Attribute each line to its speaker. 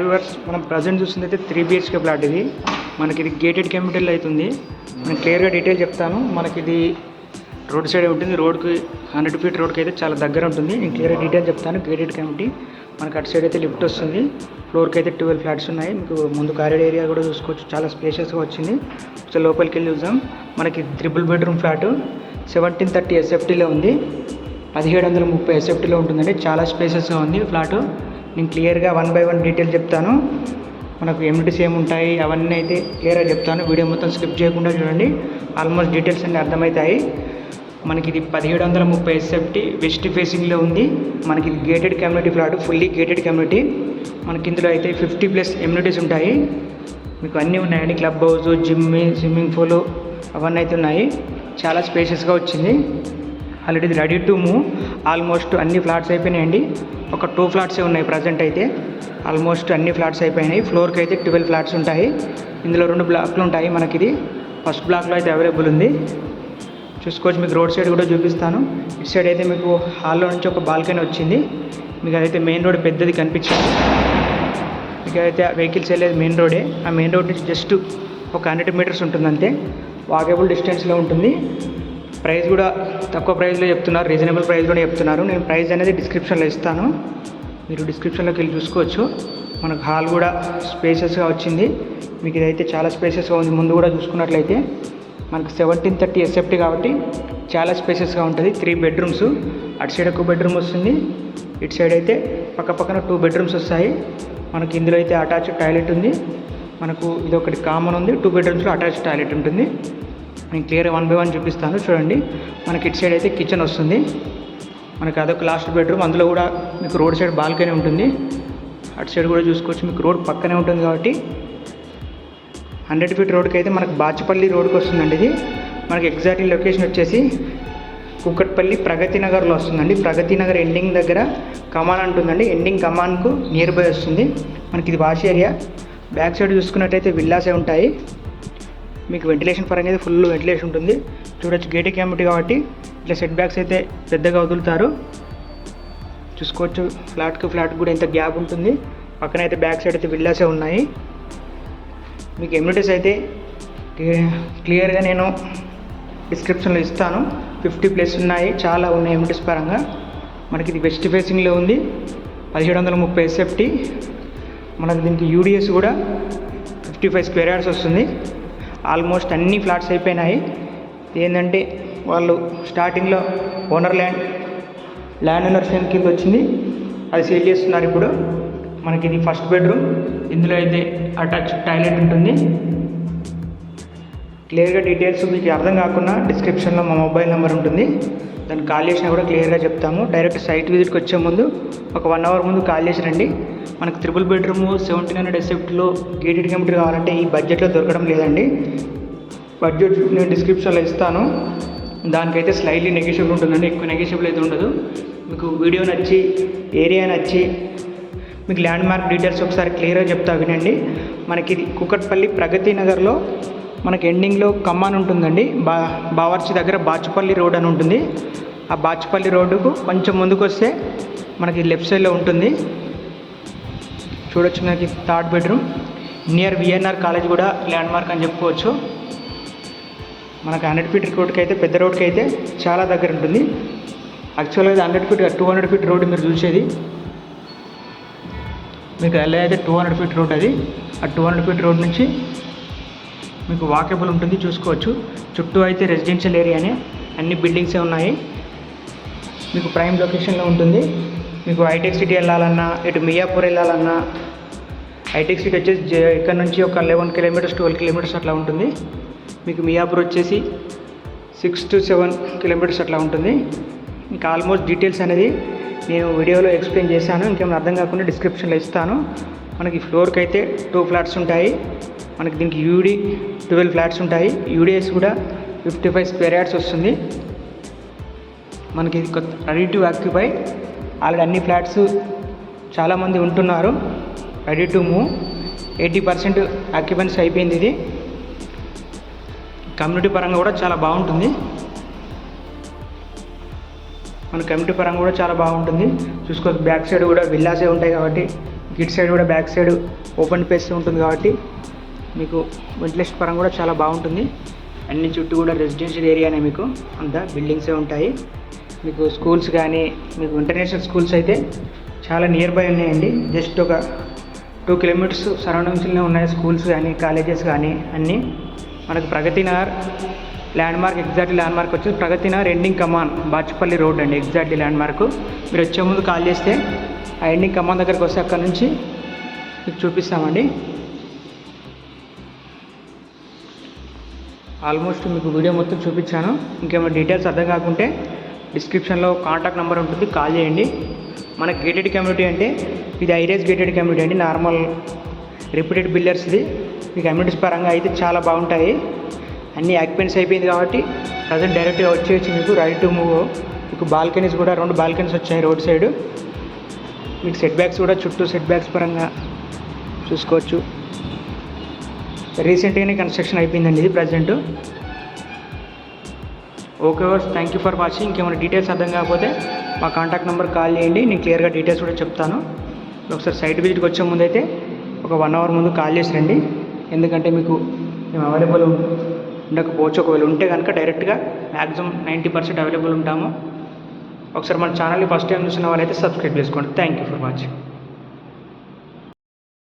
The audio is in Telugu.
Speaker 1: వ్యూవర్స్ మనం ప్రజెంట్ చూస్తుంది అయితే త్రీ బిహెచ్కే ప్లాట్ ఇది. మనకి ఇది గేటెడ్ క్యాపిటల్ అవుతుంది. నేను క్లియర్గా డీటెయిల్ చెప్తాను. మనకి ఇది రోడ్ సైడ్ ఉంటుంది. రోడ్కి హండ్రెడ్ ఫీట్ రోడ్కి అయితే చాలా దగ్గర ఉంటుంది. నేను క్లియర్గా డీటెయిల్ చెప్తాను. గేటెడ్ కమ్యూనిటీ మనకి అటు సైడ్ అయితే లిఫ్ట్ వస్తుంది. ఫ్లోర్కి అయితే ట్వెల్వ్ ఫ్లాట్స్ ఉన్నాయి. మీకు ముందు కారిడార్ ఏరియా కూడా చూసుకోవచ్చు. చాలా స్పేషియస్గా వచ్చింది. ఒకసారి లోపలికి వెళ్ళి చూద్దాం. మనకి triple bedroom flat seventeen thirty ఎస్ఎఫ్టీలో ఉంది. పదిహేడు వందల ముప్పై ఎస్ఎఫ్టీలో ఉంటుందండి. చాలా స్పేసెస్గా ఉంది ఫ్లాటు నేను క్లియర్గా వన్ బై వన్ డీటెయిల్ చెప్తాను. మనకు ఎమ్యూనిటీస్ ఏమి ఉంటాయి అవన్నీ అయితే క్లియర్గా చెప్తాను. వీడియో మొత్తం స్కిప్ చేయకుండా చూడండి. ఆల్మోస్ట్ డీటెయిల్స్ అన్నీ అర్థమవుతాయి. మనకి ఇది పదిహేడు వందల ముప్పై ఎస్ఎఫ్టీ వెస్ట్ ఫేసింగ్లో ఉంది. మనకి ఇది gated community flat fully gated community. మనకి ఇందులో అయితే ఫిఫ్టీ ప్లస్ ఎమ్యూనిటీస్ ఉంటాయి. మీకు అన్నీ ఉన్నాయండి. Club house gym swimming pool అవన్నీ అయితే ఉన్నాయి. చాలా స్పేషియస్గా వచ్చింది. ఆల్రెడీ ఇది రెడీ టు మూవ్ ఆల్మోస్ట్ అన్ని ఫ్లాట్స్ అయిపోయినాయండి. ఒక టూ ఫ్లాట్సే ఉన్నాయి ప్రజెంట్ అయితే. ఆల్మోస్ట్ అన్ని ఫ్లాట్స్ అయిపోయినాయి. ఫ్లోర్కి అయితే ట్వెల్వ్ ఫ్లాట్స్ ఉంటాయి. ఇందులో రెండు బ్లాక్లు ఉంటాయి మనకి ఇది ఫస్ట్ బ్లాక్లో అయితే అవైలబుల్ ఉంది. చూసుకోవచ్చు మీకు రోడ్ సైడ్ కూడా చూపిస్తాను. ఇటు సైడ్ అయితే మీకు హాల్లో నుంచి ఒక బాల్కనీ వచ్చింది. మీకు అదైతే మెయిన్ రోడ్ పెద్దది కనిపించింది. మీకు అయితే వెహికల్స్ వెళ్ళేది మెయిన్ రోడే ఆ మెయిన్ రోడ్ నుంచి జస్ట్ ఒక హండ్రెడ్ మీటర్స్ ఉంటుంది అంతే వాకేబుల్ డిస్టెన్స్లో ఉంటుంది. ప్రైస్ కూడా తక్కువ ప్రైస్లో చెప్తున్నారు రీజనబుల్ ప్రైస్లోనే చెప్తున్నారు. నేను ప్రైస్ అనేది డిస్క్రిప్షన్లో ఇస్తాను. మీరు డిస్క్రిప్షన్లోకి వెళ్ళి చూసుకోవచ్చు. మనకు హాల్ కూడా స్పేసెస్గా వచ్చింది. మీకు ఇదైతే చాలా స్పేసెస్గా ఉంది. ముందు కూడా చూసుకున్నట్లయితే మనకు సెవెంటీన్ థర్టీ ఎస్ఎఫ్టీ కాబట్టి చాలా స్పేసెస్గా ఉంటుంది. త్రీ బెడ్రూమ్స్ అటు సైడ్ ఒక బెడ్రూమ్ వస్తుంది. ఇటు సైడ్ అయితే పక్క పక్కన టూ బెడ్రూమ్స్ వస్తాయి. మనకి ఇందులో అయితే అటాచ్ టాయిలెట్ ఉంది. మనకు ఇది ఒకటి కామన్ ఉంది టూ బెడ్రూమ్స్లో అటాచ్ టాయిలెట్ ఉంటుంది. నేను క్లియర్ వన్ బై వన్ చూపిస్తాను. చూడండి మనకి ఇటు సైడ్ అయితే కిచెన్ వస్తుంది. మనకి అదొక లాస్ట్ బెడ్రూమ్. అందులో కూడా మీకు రోడ్ సైడ్ బాల్కనీ ఉంటుంది. అటు సైడ్ కూడా చూసుకోవచ్చు. మీకు రోడ్ పక్కనే ఉంటుంది కాబట్టి హండ్రెడ్ ఫీట్ రోడ్కి అయితే మనకు బాచిపల్లి రోడ్కి వస్తుందండి ఇది. మనకి ఎగ్జాక్ట్లీ లొకేషన్ వచ్చేసి కుక్కట్పల్లి ప్రగతి నగర్లో వస్తుందండి. ప్రగతి నగర్ ఎండింగ్ దగ్గర కమాన్ అంటుందండి. ఎండింగ్ కమాన్కు నియర్ బై వస్తుంది. మనకి ఇది వాష్ ఏరియా. బ్యాక్ సైడ్ చూసుకున్నట్టయితే విల్లాసే ఉంటాయి. మీకు వెంటిలేషన్ పరంగా అయితే ఫుల్ వెంటిలేషన్ ఉంటుంది. చూడొచ్చు గేట్ క్యామిటీ కాబట్టి ఇట్లా సెట్ బ్యాక్స్ అయితే పెద్దగా వదులుతారు. చూసుకోవచ్చు ఫ్లాట్కి ఫ్లాట్ కూడా ఎంత గ్యాప్ ఉంటుంది. పక్కన అయితే బ్యాక్ సైడ్ అయితే విల్లాసే ఉన్నాయి. మీకు ఎమ్యూనిటీస్ అయితే క్లియర్గా నేను డిస్క్రిప్షన్లో ఇస్తాను. ఫిఫ్టీ ప్లస్ ఉన్నాయి చాలా ఉన్నాయి ఎమ్యూనిటీస్ పరంగా. మనకి ఇది వెస్ట్ ఫేసింగ్లో ఉంది. పదిహేడు వందల ముప్పై ఎస్ఎఫ్టీ మనకి దీనికి యూడిఎస్ కూడా ఫిఫ్టీ ఫైవ్ స్క్వేర్ యార్డ్స్ వస్తుంది. ఆల్మోస్ట్ అన్ని ఫ్లాట్స్ అయిపోయినాయి. ఏంటంటే వాళ్ళు స్టార్టింగ్లో owner land land owner same కింద వచ్చింది. అది సేల్ చేస్తున్నారు ఇప్పుడు. మనకి ఇది ఫస్ట్ బెడ్రూమ్. ఇందులో అయితే అటాచ్ టాయిలెట్ ఉంటుంది. క్లియర్గా డీటెయిల్స్ మీకు అర్థం కాకుండా డిస్క్రిప్షన్లో మా మొబైల్ నెంబర్ ఉంటుంది. దాన్ని కాల్ చేసినా కూడా క్లియర్గా చెప్తాము. డైరెక్ట్ సైట్ విజిట్కి వచ్చే ముందు ఒక వన్ అవర్ ముందు కాల్ చేసి రండి. మనకు త్రిబుల్ బెడ్రూమ్ సెవెంటీన్ హండ్రెడ్ ఎసెప్ట్లో గేటెడ్ కంప్యూటర్ కావాలంటే ఈ బడ్జెట్లో దొరకడం లేదండి. బడ్జెట్ నేను డిస్క్రిప్షన్లో ఇస్తాను. దానికైతే స్లైడ్లీ నెగోషియబుల్ ఉంటుందండి. ఎక్కువ నెగోషియబుల్ అయితే ఉండదు. మీకు వీడియో నచ్చి ఏరియా నచ్చి మీకు ల్యాండ్ మార్క్ డీటెయిల్స్ ఒకసారి క్లియర్గా చెప్తా వినండి. మనకి ఇది కుకట్పల్లి ప్రగతి నగర్లో మనకి ఎండింగ్లో కమ్మాన్ ఉంటుందండి. బా బావర్చి దగ్గర బాచుపల్లి రోడ్ అని ఉంటుంది. ఆ బాచుపల్లి రోడ్డుకు కొంచెం ముందుకు వస్తే మనకి లెఫ్ట్ సైడ్లో ఉంటుంది. చూడొచ్చు మనకి third bedroom near VNR college కూడా ల్యాండ్ మార్క్ అని చెప్పుకోవచ్చు. మనకు హండ్రెడ్ ఫీట్ రోడ్కి అయితే పెద్ద రోడ్కి అయితే చాలా దగ్గర ఉంటుంది. యాక్చువల్గా ఇది hundred feet two hundred feet road మీరు చూసేది. మీకు ఎలా అయితే టూ హండ్రెడ్ ఫీట్ రోడ్ అది. ఆ టూ హండ్రెడ్ ఫీట్ రోడ్ నుంచి మీకు వాకేబుల్ ఉంటుంది చూసుకోవచ్చు. చుట్టూ అయితే రెసిడెన్షియల్ ఏరియానే అన్ని బిల్డింగ్సే ఉన్నాయి. మీకు ప్రైమ్ లొకేషన్లో ఉంటుంది. మీకు హైటెక్ సిటీ వెళ్ళాలన్నా ఇటు మియాపూర్ వెళ్ళాలన్నా హైటెక్ సిటీ వచ్చేసి ఇక్కడ నుంచి ఒక లెవెన్ కిలోమీటర్స్ ట్వెల్వ్ కిలోమీటర్స్ అట్లా ఉంటుంది. మీకు మియాపూర్ వచ్చేసి సిక్స్ టు సెవెన్ కిలోమీటర్స్ అట్లా ఉంటుంది. ఇంకా ఆల్మోస్ట్ డీటెయిల్స్ అనేది నేను వీడియోలో ఎక్స్ప్లెయిన్ చేశాను. ఇంకేమైనా అర్థం కాకుండా డిస్క్రిప్షన్లో ఇస్తాను. మనకి ఫ్లోర్కి అయితే టూ ఫ్లాట్స్ ఉంటాయి. మనకి దీనికి యూడి ట్వెల్వ్ ఫ్లాట్స్ ఉంటాయి. యూడిఎస్ కూడా ఫిఫ్టీ ఫైవ్ స్క్వేర్ యార్డ్స్ వస్తుంది. మనకి కొత్త రెడీ టు ఆక్యుపై ఆల్రెడీ అన్ని ఫ్లాట్స్ చాలామంది ఉంటున్నారు. Ready to move eighty percent occupancy అయిపోయింది ఇది. కమ్యూనిటీ పరంగా కూడా చాలా బాగుంటుంది. మన కమ్యూనిటీ పరంగా కూడా చాలా బాగుంటుంది. చూసుకోవచ్చు బ్యాక్ సైడ్ కూడా విల్లాసే ఉంటాయి కాబట్టి గిట్ సైడ్ కూడా బ్యాక్ సైడ్ ఓపెన్ ప్లేస్ ఉంటుంది కాబట్టి. మీకు వెంటిలేషన్ పరంగా కూడా చాలా బాగుంటుంది. అన్ని చుట్టూ కూడా రెసిడెన్షియల్ ఏరియానే మీకు. అంతా బిల్డింగ్సే ఉంటాయి. మీకు స్కూల్స్ కానీ మీకు ఇంటర్నేషనల్ స్కూల్స్ అయితే చాలా నియర్ బై ఉన్నాయండి. జస్ట్ ఒక టూ కిలోమీటర్స్ సరౌండింగ్స్లోనే ఉన్నాయి స్కూల్స్ కానీ కాలేజెస్ కానీ అన్నీ. మనకు Pragathi Nagar landmark exactly landmark వచ్చి ప్రగతి నగర్ ఎండింగ్ కమాన్ బాచుపల్లి రోడ్ అండి ఎగ్జాక్ట్లీ ల్యాండ్ మార్క్ మీరు వచ్చే ముందు కాల్ చేస్తే ఆ ఎండింగ్ కమాన్ దగ్గరకు వస్తే అక్కడ నుంచి మీకు చూపిస్తామండి. ఆల్మోస్ట్ మీకు వీడియో మొత్తం చూపించాను. ఇంకేమైనా డీటెయిల్స్ అర్థం కాకుంటే డిస్క్రిప్షన్లో కాంటాక్ట్ నెంబర్ ఉంటుంది కాల్ చేయండి. మన గేటెడ్ కమ్యూనిటీ అంటే ఇది ఐరేజ్ గేటెడ్ కమ్యూనిటీ అండి నార్మల్ రిపీటెడ్ బిల్లర్స్ది ఈ కమ్యూనిటీస్ పరంగా అయితే చాలా బాగుంటాయి. అన్ని యాక్పెన్స్ అయిపోయింది కాబట్టి ప్రజెంట్ డైరెక్ట్గా వచ్చేసి మీకు రైట్ టు మూవ్ మీకు బాల్కనీస్ కూడా రెండు బాల్కనీస్ వచ్చాయి రోడ్ సైడ్. మీకు సెట్ బ్యాక్స్ కూడా చుట్టూ సెట్ బ్యాక్స్ పరంగా చూసుకోవచ్చు. రీసెంట్గానే కన్స్ట్రక్షన్ అయిపోయిందండి ఇది ప్రజెంట్ ఓకే వర్స్ థ్యాంక్ యూ ఫర్ వాచింగ్ ఇంకేమైనా డీటెయిల్స్ అర్థం కాకపోతే మా కాంటాక్ట్ నెంబర్ కాల్ చేయండి. నేను క్లియర్గా డీటెయిల్స్ కూడా చెప్తాను. ఒకసారి సైట్ విజిట్కి వచ్చే ముందు అయితే ఒక వన్ అవర్ ముందు కాల్ చేసి రండి. ఎందుకంటే మీకు మేము అవైలబుల్ ఉండకపోవచ్చు. ఒకవేళ ఉంటే కనుక డైరెక్ట్గా మ్యాక్సిమం నైంటీ పర్సెంట్ అవైలబుల్ ఉంటాము. ఒకసారి మన ఛానల్ని ఫస్ట్ టైం చూసిన వాళ్ళైతే సబ్స్క్రైబ్ చేసుకోండి. Thank you for watching